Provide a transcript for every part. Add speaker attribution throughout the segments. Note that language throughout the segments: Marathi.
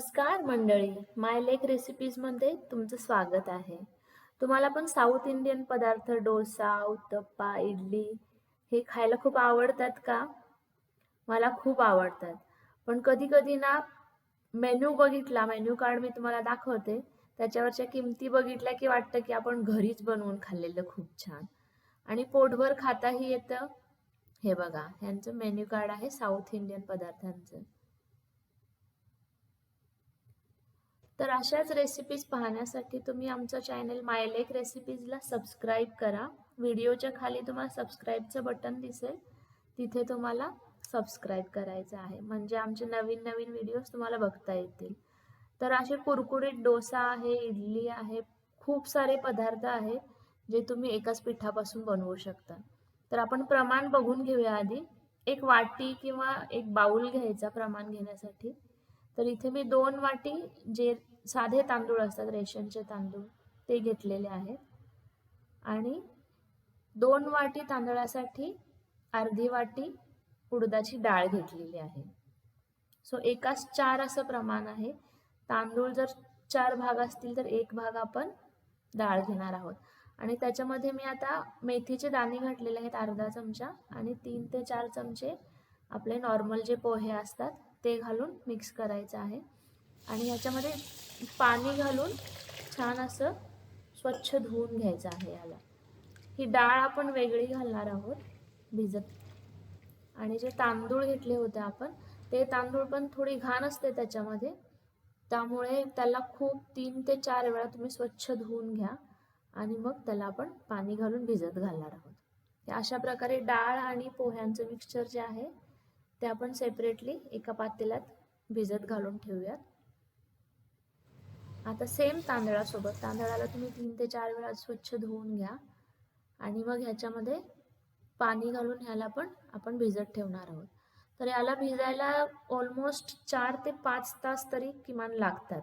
Speaker 1: नमस्कार मंडळी. माय लेक रेसिपीजमध्ये तुमचं स्वागत आहे. तुम्हाला पण साऊथ इंडियन पदार्थ डोसा उत्तप्पा इडली हे खायला खूप आवडतात का? मला खूप आवडतात. पण कधी कधी ना मेन्यू बघितला मेन्यू कार्ड मी तुम्हाला दाखवते. त्याच्यावरच्या किमती बघितल्या की वाटतं की आपण घरीच बनवून खाल्लेलं खूप छान. आणि पोटभर खाताही येतं. हे बघा ह्यांचं मेन्यू कार्ड आहे साऊथ इंडियन पदार्थांचं. तर अशाच रेसिपीज पाहण्यासाठी तुम्ही आमचं चॅनल मायलेक रेसिपीजला सबस्क्राईब करा. व्हिडिओच्या खाली तुम्हाला सबस्क्राईबचं बटन दिसेल. तिथे तुम्हाला सबस्क्राईब करायचं आहे. म्हणजे आमचे नवीन नवीन व्हिडिओज तुम्हाला बघता येतील. तर असे कुरकुरीत डोसा आहे इडली आहे खूप सारे पदार्थ आहेत जे तुम्ही एकाच पिठापासून बनवू शकता. तर आपण प्रमाण बघून घेऊया आधी. एक वाटी किंवा एक बाऊल घ्यायचा प्रमाण घेण्यासाठी. तर इथे मी दोन वाटी जे साधे तांदूळ असतात रेशनचे तांदूळ ते घेतलेले आहेत. आणि दोन वाटी तांदळासाठी अर्धी वाटी उडदाची डाळ घेतलेली आहे. सो एकाच चार असं प्रमाण आहे. तांदूळ जर चार भाग असतील तर एक भाग आपण डाळ घेणार आहोत. आणि त्याच्यामध्ये मी आता मेथीचे दाणे घातलेले आहेत अर्धा चमचा आणि तीन ते चार चमचे आपले नॉर्मल जे पोहे असतात ते घालून मिक्स करायचं आहे. आणि ह्याच्यामध्ये पाणी घालून छान असं स्वच्छ धुवून घ्यायचं आहे याला. ही डाळ आपण वेगळी घालणार आहोत भिजत. आणि जे तांदूळ घेतले होते आपण ते तांदूळ पण थोडी घाण असते त्याच्यामध्ये. त्यामुळे त्याला खूप तीन ते चार वेळा तुम्ही स्वच्छ धुवून घ्या आणि मग त्याला आपण पाणी घालून भिजत घालणार आहोत. अशा प्रकारे डाळ आणि पोह्यांचं मिक्सचर जे आहे ते आपण सेपरेटली एका पातेल्यात भिजत घालून ठेवूयात. आता सेम तांदळासोबत. तांदळाला तुम्ही तीन ते चार वेळा स्वच्छ धुवून घ्या. आणि मग ह्याच्यामध्ये पाणी घालून ह्याला पण आपण भिजत ठेवणार आहोत. तर याला भिजायला ऑलमोस्ट चार ते पाच तास तरी किमान लागतात.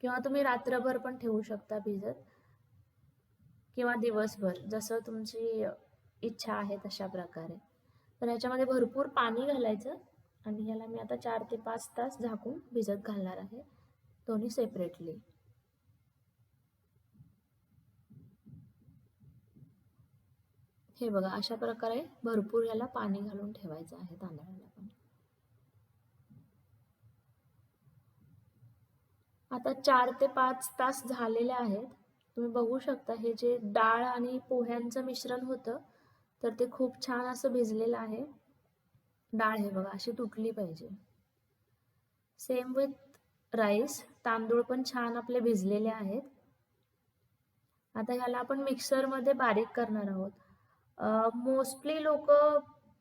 Speaker 1: किंवा तुम्ही रात्रभर पण ठेवू शकता भिजत. किंवा दिवसभर जसं तुमची इच्छा आहे तशा प्रकारे. तर ह्याच्यामध्ये भरपूर पाणी घालायचं. आणि ह्याला मी आता चार ते पाच तास झाकून भिजत घालणार आहे. दोन्ही सेपरेटली हे बघा अशा प्रकारे भरपूर याला पाणी घालून ठेवायचं आहे तांदळाला पण. आता चार ते पाच तास झालेले आहेत. तुम्ही बघू शकता हे जे डाळ आणि पोह्यांचं मिश्रण होतं तर ते खूप छान असं भिजलेलं आहे. डाळ हे बघा अशी तुटली पाहिजे. सेम विथ राईस तांदूळ पण छान आपले भिजलेले आहेत. आता ह्याला आपण मिक्सरमध्ये बारीक करणार आहोत. मोस्टली लोक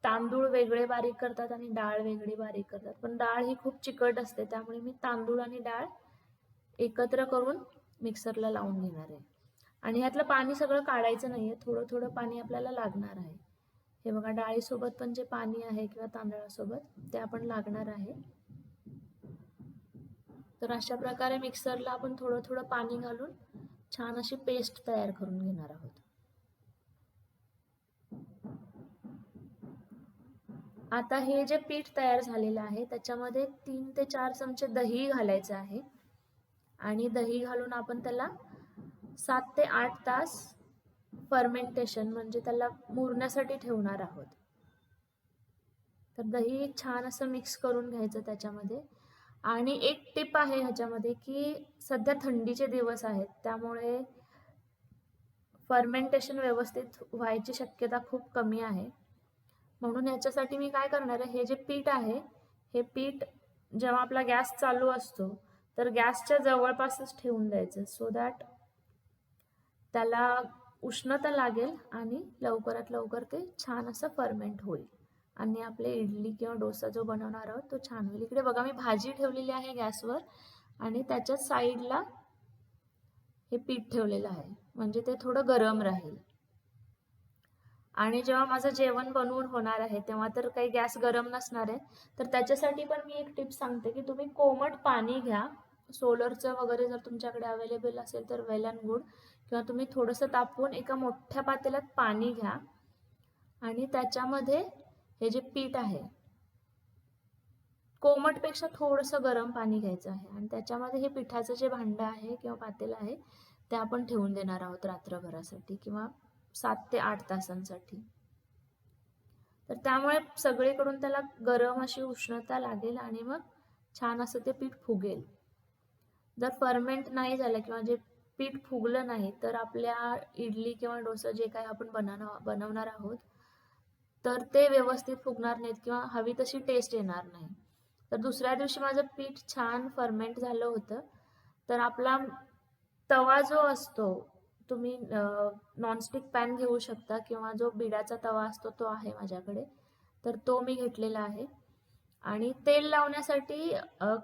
Speaker 1: तांदूळ वेगळे बारीक करतात आणि डाळ वेगळी बारीक करतात. पण डाळ ही खूप चिकट असते त्यामुळे मी तांदूळ आणि डाळ एकत्र करून मिक्सरला लावून घेणार आहे. आणि ह्यातलं पाणी सगळं काढायचं नाही आहे थोडं थोडं पाणी आपल्याला लागणार आहे. हे बघा डाळीसोबत पण जे पाणी आहे किंवा तांदळासोबत ते आपण लागणार आहे. तर अशा प्रकारे मिक्सरला आपण थोडं थोडं पाणी घालून छान अशी पेस्ट तयार करून घेणार आहोत. आता हे जे पीठ तयार झालेलं आहे त्याच्यामध्ये तीन ते चार चमचे दही घालायचं आहे. आणि दही घालून आपण त्याला सात ते आठ तास फर्मेंटेशन म्हणजे त्याला मुरण्यासाठी ठेवणार आहोत. तर दही छान असं मिक्स करून घ्यायचं त्याच्यामध्ये. आणि एक टिप आहे ह्याच्यामध्ये की सध्या थंडीचे दिवस आहेत त्यामुळे फर्मेंटेशन व्यवस्थित व्हायची शक्यता खूप कमी आहे. म्हणून ह्याच्यासाठी मी काय करणार आहे हे जे पीठ आहे हे पीठ जेव्हा आपला गॅस चालू असतो तर गॅसच्या जवळपासच ठेवून द्यायचं सो दॅट त्याला उष्णता लागेल आणि लवकरात लवकर ते छान असं फर्मेंट होईल. आणि आपले इडली किंवा डोसा जो बनवणार आहोत तो छान होईल. इकडे बघा मी भाजी ठेवलेली आहे गॅसवर आणि त्याच्या साईडला हे पीठ ठेवलेलं आहे. म्हणजे ते थोडं गरम राहील. आणि जेव्हा माझं जेवण बनवून होणार आहे तेव्हा तर काही गॅस गरम नसणार आहे. तर त्याच्यासाठी पण मी एक टिप सांगते की तुम्ही कोमट पाणी घ्या. सोलरचं वगैरे जर तुमच्याकडे अवेलेबल असेल तर वेल अँड गुड किंवा तुम्ही थोडंसं तापवून एका मोठ्या पातेल्यात पाणी घ्या. आणि त्याच्यामध्ये हे जे पीठ आहे कोमटपेक्षा थोडंसं गरम पाणी घ्यायचं आहे आणि त्याच्यामध्ये हे पिठाचं जे भांडं आहे किंवा पातेलं आहे ते आपण ठेवून देणार आहोत रात्रभरासाठी किंवा सात ते आठ तासांसाठी. तर त्यामुळे सगळीकडून त्याला गरम अशी उष्णता लागेल आणि मग छान असं ते पीठ फुगेल. जर फर्मेंट नाही झालं किंवा जे पीठ फुगलं नाही तर आपल्या इडली किंवा डोसा जे काही आपण बनवणार आहोत तर ते व्यवस्थित फुगणार नाहीत किंवा हवी तशी टेस्ट येणार नाही. तर दुसऱ्या दिवशी माझं पीठ छान फर्मेंट झालं होतं. तर आपला तवा जो असतो तुम्ही नॉनस्टिक पॅन घेऊ शकता किंवा जो बिडाचा तवा असतो तो आहे माझ्याकडे. तर तो मी घेतलेला आहे. आणि तेल लावण्यासाठी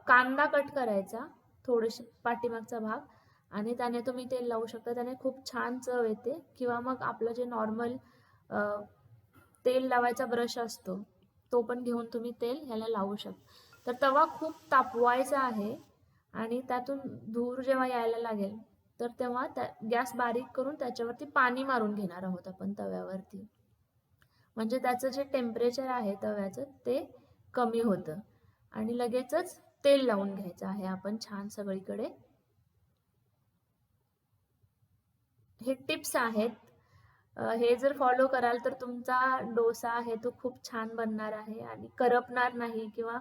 Speaker 1: कांदा कट करायचा थोडीशी पाठीमागचा भाग. आणि त्याने तुम्ही तेल लावू शकता. त्याने खूप छान चव येते. किंवा मग आपलं जे नॉर्मल तेल लावायचा ब्रश असतो तो पण घेऊन तुम्ही तेल ह्याला लावू शकता तर तवा खूप तापवायचा आहे आणि त्यातून धूर जेव्हा यायला लागेल तर तेव्हा त्या गॅस बारीक करून त्याच्यावरती पाणी मारून घेणार आहोत आपण तव्यावरती. म्हणजे त्याचं जे टेम्परेचर आहे तव्याचं ते कमी होतं आणि लगेचच तेल लावून घ्यायचं आहे आपण छान सगळीकडे. हे टिप्स आहेत हे जर फॉलो कराल तर तुमचा डोसा आहे तो खूप छान बनणार आहे आणि करपणार नाही किंवा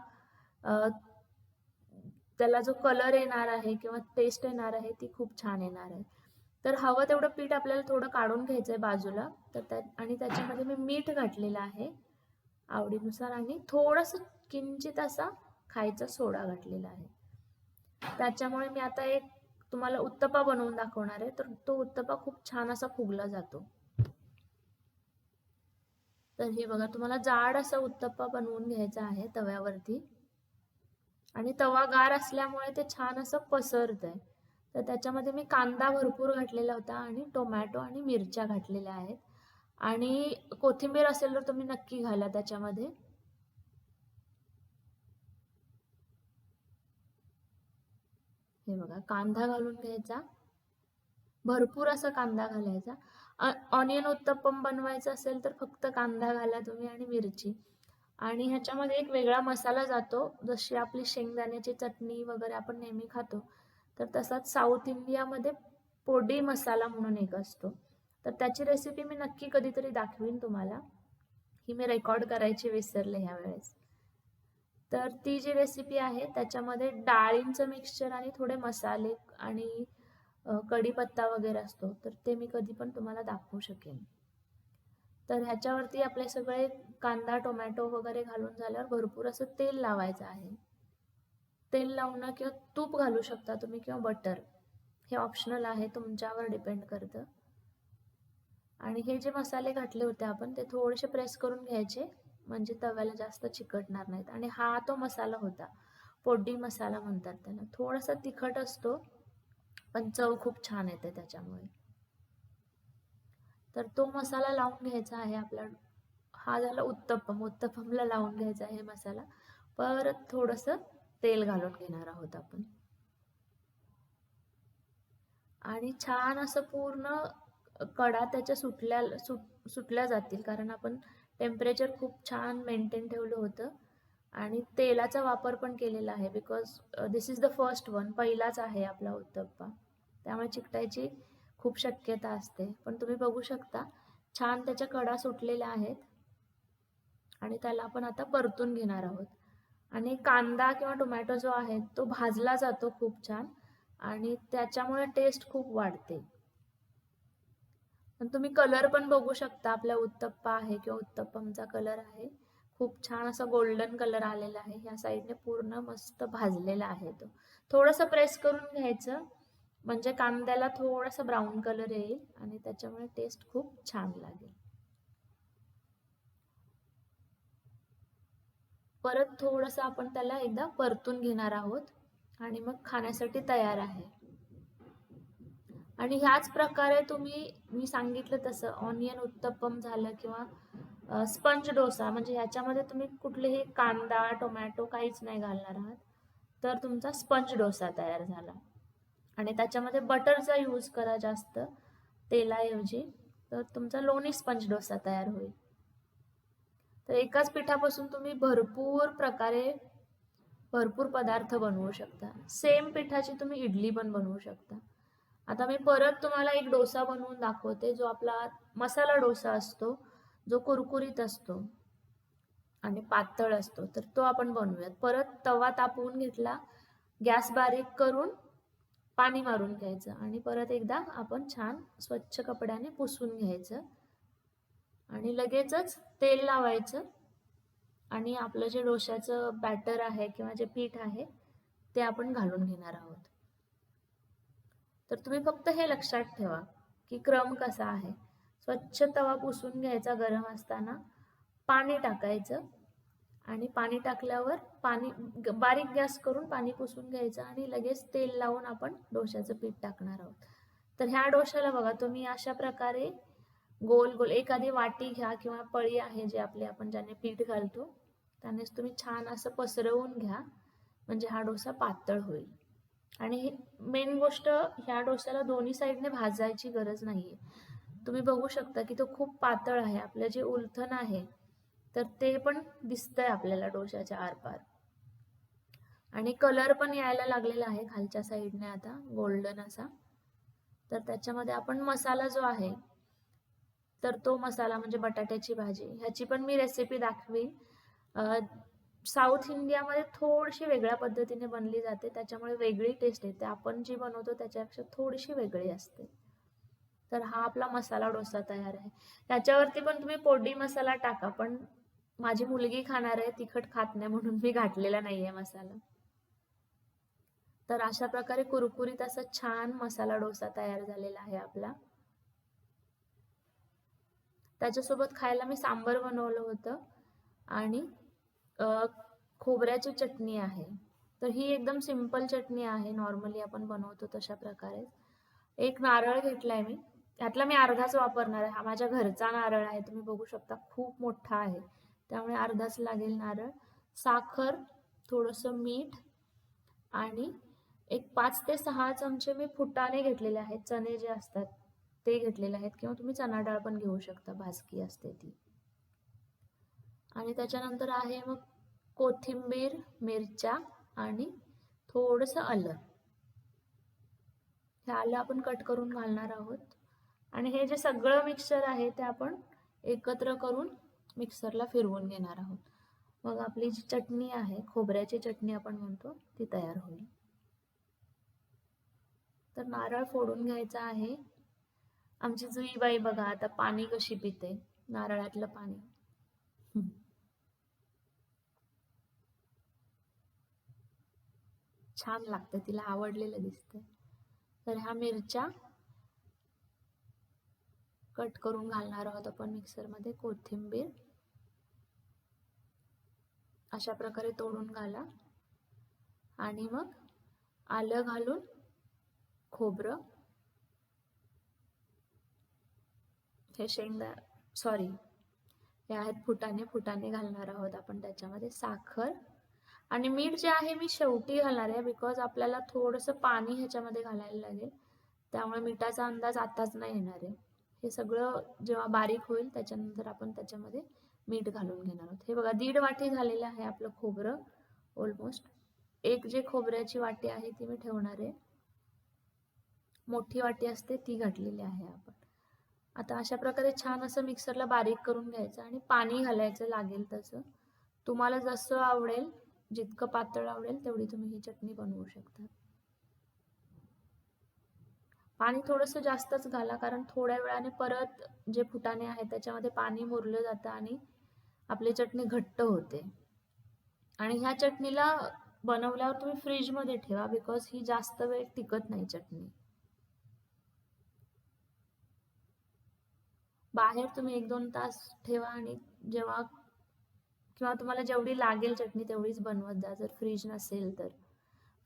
Speaker 1: त्याला जो कलर येणार आहे किंवा टेस्ट येणार आहे ती खूप छान येणार आहे. तर हवं तेवढं पीठ आपल्याला थोडं काढून घ्यायचं आहे बाजूला तर त्या आणि त्याच्यामध्ये मी मीठ घातलेलं आहे आवडीनुसार आणि थोडंसं किंचित असा खायचा सोडा घातलेला आहे. त्याच्यामुळे मी आता एक तुम्हाला उत्तपा बनवून दाखवणार आहे तर तो उत्तपा खूप छान असा फुगला जातो. तर हे बघा तुम्हाला जाड असा उत्तप्पा बनवून घ्यायचा आहे तव्यावरती. आणि तवा गार असल्यामुळे ते छान असं पसरत आहे तर त्याच्यामध्ये मी कांदा भरपूर घातलेला होता आणि टोमॅटो आणि मिरच्या घातलेल्या आहेत. आणि कोथिंबीर असेल तर तुम्ही नक्की घाला त्याच्यामध्ये. हे बघा कांदा घालून घ्यायचा. भरपूर असा कांदा घालायचा. ऑनियन उत्तप्पम बनवायचं असेल तर फक्त कांदा घाला तुम्ही आणि मिरची. आणि ह्याच्यामध्ये एक वेगळा मसाला जातो जशी आपली शेंगदाण्याची चटणी वगैरे आपण नेहमी खातो तर तसाच साऊथ इंडियामध्ये पोडी मसाला म्हणून एक असतो. तर त्याची रेसिपी मी नक्की कधीतरी दाखवीन तुम्हाला. ही मी रेकॉर्ड करायची विसरले ह्या वेळेस तर ती जी रेसिपी आहे त्याच्यामध्ये डाळींचं मिक्सचर आणि थोडे मसाले आणि कढीपत्ता वगैरे असतो तर ते मी कधी पण तुम्हाला दाखवू शकेन. तर ह्याच्यावरती आपले सगळे कांदा टोमॅटो वगैरे घालून झाल्यावर भरपूर असं तेल लावायचं आहे. तेल लावणं किंवा तूप घालू शकता तुम्ही किंवा बटर. हे ऑप्शनल आहे तुमच्यावर डिपेंड करतं. आणि हे जे मसाले घातले होते आपण ते थोडेसे प्रेस करून घ्यायचे म्हणजे तव्याला जास्त चिकटणार नाहीत. आणि हा तो मसाला होता पोड्डी मसाला म्हणतात त्याला. थोडासा तिखट असतो पण चव खूप छान येते त्याच्यामुळे. तर तो मसाला लावून घ्यायचा आहे आपला. हा झाला उत्तप्पम उत्तप्पमला लावून घ्यायचा आहे मसाला. परत थोडंसं तेल घालून घेणार आहोत आपण. आणि छान असं पूर्ण कडा त्याच्या सुटल्या सुट सुटल्या जातील. कारण आपण टेम्परेचर खूप छान मेंटेन ठेवलं होतं. आणि तेलाचा वापर पण केलेला आहे. Because this is the first one पहिलाच आहे आपला उत्तप्पा. त्यामुळे चिकटायची खूप शक्यता असते. पण तुम्ही बघू शकता छान त्याच्या कडा सुटलेल्या आहेत. आणि त्याला आपण आता परतून घेणार आहोत. आणि कांदा किंवा टोमॅटो जो आहे तो भाजला जातो खूप छान. आणि त्याच्यामुळे टेस्ट खूप वाढते. पण तुम्ही कलर पण बघू शकता आपल्या उत्तप्पा आहे किंवा उत्तप्पमचा कलर आहे. खूप छान असा गोल्डन कलर आलेला आहे. ह्या साईडने पूर्ण मस्त भाजलेला आहे तो. थोडंसं प्रेस करून घ्यायचं. म्हणजे कांद्याला थोडासा ब्राऊन कलर येईल आणि त्याच्यामुळे टेस्ट खूप छान लागेल. परत थोडंसं आपण त्याला एकदा परतून घेणार आहोत आणि मग खाण्यासाठी तयार आहे. आणि ह्याच प्रकारे तुम्ही मी सांगितलं तसं ऑनियन उत्तप्पम झालं किंवा स्पंज डोसा म्हणजे ह्याच्यामध्ये तुम्ही कुठलेही कांदा टोमॅटो काहीच नाही घालणार आहात तर तुमचा स्पंज डोसा तयार झाला. आणि त्याच्यामध्ये बटरचा यूज करा जास्त तेलाऐवजी. तर तुमचा लोणी स्पंज डोसा तयार होईल. तर एकाच पिठापासून तुम्ही भरपूर प्रकारे भरपूर पदार्थ बनवू शकता. सेम पिठाची तुम्ही इडली पण बनवू शकता. आता मी परत तुम्हाला एक डोसा बनवून दाखवते जो आपला मसाला डोसा असतो जो कुरकुरीत असतो आणि पातळ असतो. तर तो आपण बनवूयात. परत तवा तापवून घेतला गॅस बारीक करून पाणी मारून घ्यायचं आणि परत एकदा आपण छान स्वच्छ कपड्याने पुसून घ्यायचं. आणि लगेचच तेल लावायचं. आणि आपलं जे डोश्याचं बॅटर आहे किंवा जे पीठ आहे ते आपण घालून घेणार आहोत. तर तुम्ही फक्त हे लक्षात ठेवा की क्रम कसा आहे. स्वच्छ तवा पुसून घ्यायचा गरम असताना पाणी टाकायचं. आणि पाणी टाकल्यावर पाणी बारीक गॅस करून पाणी पुसून घ्यायचं आणि लगेच तेल लावून आपण डोश्याचं पीठ टाकणार आहोत. तर ह्या डोश्याला बघा तुम्ही अशा प्रकारे गोल गोल एखादी वाटी घ्या किंवा पळी आहे जे आपले आपण ज्याने पीठ घालतो त्यानेच तुम्ही छान असं पसरवून घ्या म्हणजे हा डोसा पातळ होईल. आणि मेन गोष्ट ह्या डोश्याला दोन्ही साईडने भाजायची गरज नाहीये. तुम्ही बघू शकता की तो खूप पातळ आहे आपलं जे उलथन आहे तर ते पण दिसतंय आपल्याला डोशाच्या आरपार. आणि कलर पण यायला लागलेला आहे खालच्या साईडने आता गोल्डन असा. तर त्याच्यामध्ये आपण मसाला जो आहे तर तो मसाला म्हणजे बटाट्याची भाजी ह्याची पण मी रेसिपी दाखवीन. साऊथ इंडियामध्ये थोडीशी वेगळ्या पद्धतीने बनली जाते त्याच्यामुळे वेगळी टेस्ट येते. आपण जी बनवतो त्याच्यापेक्षा थोडीशी वेगळी असते. तर हा आपला मसाला डोसा तयार आहे. त्याच्यावरती पण तुम्ही पोडी मसाला टाका पण माझी मुलगी खाणार आहे तिखट खात नाही म्हणून मी घातलेला नाहीये मसाला. तर अशा प्रकारे कुरकुरीत असा छान मसाला डोसा तयार झालेला आहे आपला. त्याच्यासोबत खायला मी सांबर बनवलं होतं आणि खोबऱ्याची चटणी आहे. तर ही एकदम सिंपल चटणी आहे नॉर्मली आपण बनवतो तशा प्रकारे. एक नारळ घेतलाय मी. त्यातला मी अर्धाच वापरणार आहे. हा माझ्या घरचा नारळ आहे तुम्ही बघू शकता खूप मोठा आहे. त्यामुळे अर्धाच लागेल नारळ. साखर थोडंसं मीठ आणि एक पाच ते सहा चमचे मी फुटाने घेतलेले आहेत. चणे जे असतात ते घेतलेले आहेत. किंवा तुम्ही चणा डाळ पण घेऊ शकता भाजकी असते ती. आणि त्याच्यानंतर आहे मग कोथिंबीर मिरच्या आणि थोडंसं आलं. हे आलं आपण कट करून घालणार आहोत. आणि हे जे सगळं मिक्सर आहे ते आपण एकत्र करून मिक्सरला फिरवून घेणार आहोत. मग आपली जी चटणी आहे खोबऱ्याची चटणी आपण म्हणतो ती तयार होईल. तर नारळ फोडून घ्यायचा आहे. आमची जुईबाई बघा आता पाणी कशी पिते नारळातलं पाणी. छान लागते तिला आवडलेलं दिसतंय. तर ह्या मिरच्या कट करून घालणार आहोत आपण मिक्सरमध्ये कोथिंबीर. अशा प्रकारे तोडून घाला. आणि मग आलं घालून खोबरं. हे शेंगदा सॉरी हे आहेत फुटाने फुटाने घालणार आहोत आपण त्याच्यामध्ये साखर. आणि मीठ जे आहे मी शेवटी घालणार आहे बिकॉज आपल्याला थोडंसं पाणी ह्याच्यामध्ये घालायला लागेल. त्यामुळे मिठाचा अंदाज आताच नाही येणार आहे. हे सगळं जेव्हा बारीक होईल त्याच्यानंतर आपण त्याच्यामध्ये मीठ घालून घेणार आहोत. हे बघा दीड वाटी झालेलं आहे आपलं खोबरं ऑलमोस्ट एक जे खोबऱ्याची वाटी आहे ती मी ठेवणार आहे. मोठी वाटी असते ती घातलेली आहे आपण. आता अशा प्रकारे छान असं मिक्सरला बारीक करून घ्यायचं आणि पाणी घालायचं लागेल तसं. तुम्हाला जसं आवडेल जितकं पातळ आवडेल तेवढी तुम्ही ही चटणी बनवू शकता. पाणी थोडंसं जास्तच घाला कारण थोड्या वेळाने परत जे फुटाणे आहेत त्याच्यामध्ये पाणी मुरलं जातं आणि आपली चटणी घट्ट होते. आणि ह्या चटणीला बनवल्यावर तुम्ही फ्रीजमध्ये ठेवा बिकॉज ही जास्त वेळ टिकत नाही चटणी. बाहेर तुम्ही एक दोन तास ठेवा आणि जेव्हा किंवा तुम्हाला जेवढी लागेल चटणी तेवढीच बनवत जा. जर फ्रीज नसेल तर.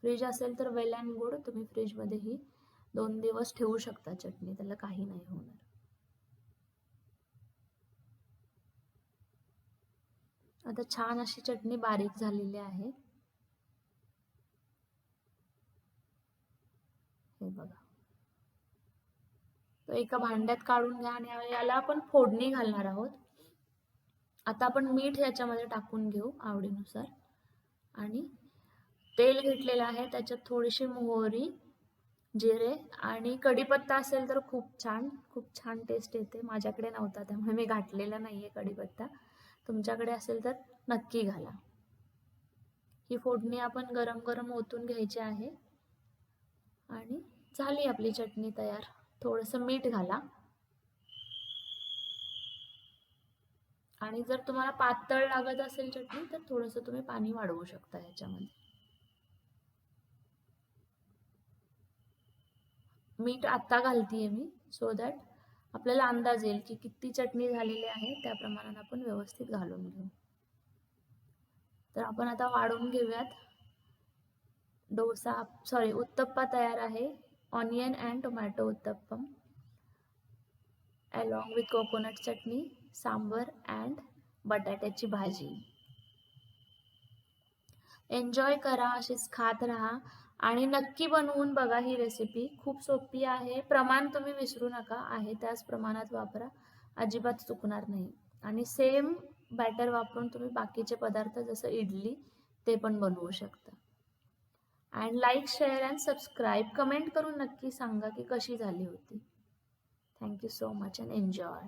Speaker 1: फ्रीज असेल तर वेल अँड गुड तुम्ही फ्रीजमध्ये ही दोन दिवस ठेवू शकता चटणी त्याला काही नाही होणार. आता छान अशी चटणी बारीक झालेली आहे. हे बघा. तो एका भांड्यात काढून घ्या आणि याला आपण फोडणी घालणार आहोत. आता आपण मीठ याच्यामध्ये टाकून घेऊ आवडीनुसार. आणि तेल घेतलेलं आहे त्याच्यात थोडीशी मोहरी जिरे आणि कढीपत्ता असेल तर खूप छान खूप छान टेस्ट येते. माझ्याकडे नव्हता त्यामुळे मी घातलेला नाही आहे कढीपत्ता. तुमच्याकडे असेल तर नक्की घाला. ही फोडणी आपण गरम गरम ओतून घ्यायची आहे. आणि झाली आपली चटणी तयार. थोडंसं मीठ घाला. आणि जर तुम्हाला पातळ लागत असेल चटणी तर थोडंसं तुम्ही पाणी वाढवू शकता ह्याच्यामध्ये मीठ आत्ता घालतीये मी सो दॅट आपल्याला अंदाज येईल की किती चटणी झालेली आहे त्या प्रमाणात आपण व्यवस्थित घालून घेऊ. तर आपण आता वाढवून घेऊयात. डोसा सॉरी उत्तप्पा तयार आहे. Onion and tomato uttapam along with coconut chutney sambar and बटाट्याची भाजी. एन्जॉय करा असेच खात राहा. आणि नक्की बनवून बघा ही रेसिपी खूप सोपी आहे. प्रमाण तुम्ही विसरू नका. आहे त्याच प्रमाणात वापरा. अजिबात चुकणार नाही. आणि सेम बॅटर वापरून तुम्ही बाकीचे पदार्थ जसं इडली ते पण बनवू शकता. And like share and subscribe comment करून नक्की सांगा की कशी झाली होती. Thank you so much and enjoy